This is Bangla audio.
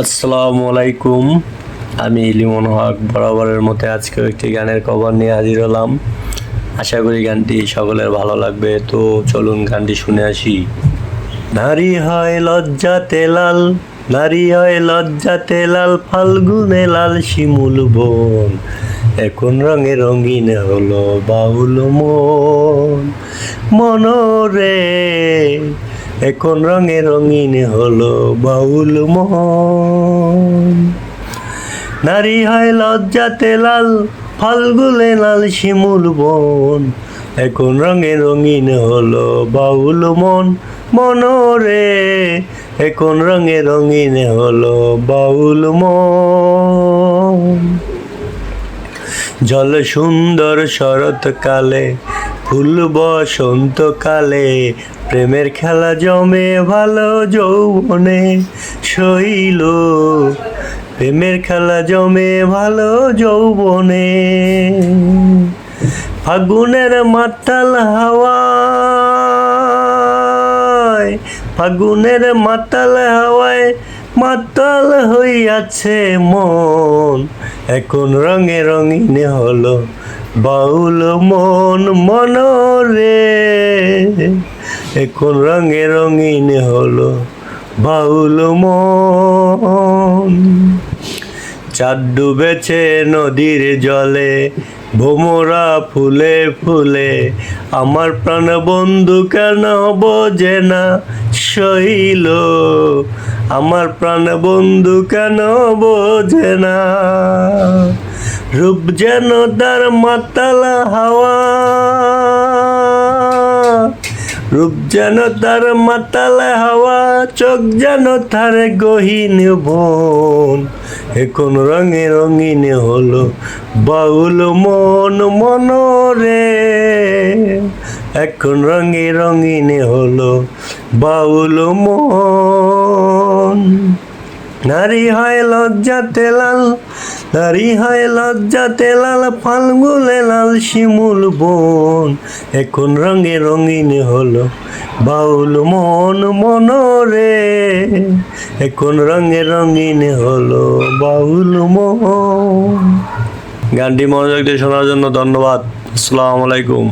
আসসালামু আলাইকুম। আমি লিমন হক বরাবরের মতো আজকেও একটি গানের কভার নিয়ে হাজির হলাম। আশা করি গানটি সকলের ভালো লাগবে। তো চলুন গানটি শুনে আসি। নারী হয় লজ্জাতে লাল, নারী হয় লজ্জাতে লাল, ফাল্গুনে লাল শিমুল বন। এখন রঙে রঙিন হলো বাউল মন। মনরে এখন রঙে রঙিন হলো বাউল মন নারী হয় লজ্জাতে লাল, ফাল্গুনে লাল শিমুল বন। এখন রঙে রঙিন হলো বাউল মন, মনরে। এখন রঙে রঙিন হলো বাউল মন। জল সুন্দর শরৎকালে ফুল বসন্তকালে প্রেমের খেলা জমে ভালো যৌবনে শৈল প্রেমের খেলা জমে ভালো যৌবনে ফাগুনের মাতাল হাওয়ায়, ফাগুনের মাতাল হাওয়ায় মাতাল হইয়াছে মন। এখন রঙে রঙিন হলো বাউল মন মনরে, এখন রঙে রঙিন হলো বাউল মন। চাঁদ ডুবেছে নদীর জলে, ভোমরা ফুলে ফুলে, আমার প্রাণ বন্ধু কেন বোঝে না শৈল? আমার প্রাণ বন্ধু কেন বোঝে না? রূপ যেন তার মাতালা হাওয়া। রূপ যেন তার মাতালে হাওয়া, চোখ যেন তার গহীন বন এখন রঙে রঙিন হলো বাউল মন মনরে। এখন রঙে রঙিন হলো বাউল মন। নারী হয় লজ্জাতে লাল নারী হয় লজ্জাতে লাল ফাল্গুনে লাল শিমুল বন। এখন রঙে রঙিন হলো বাউল মন মনরে। এখন রঙে রঙিন হলো বাউল মন। গানটি মনোযোগ দিয়ে শোনার জন্য ধন্যবাদ। আসসালামু আলাইকুম।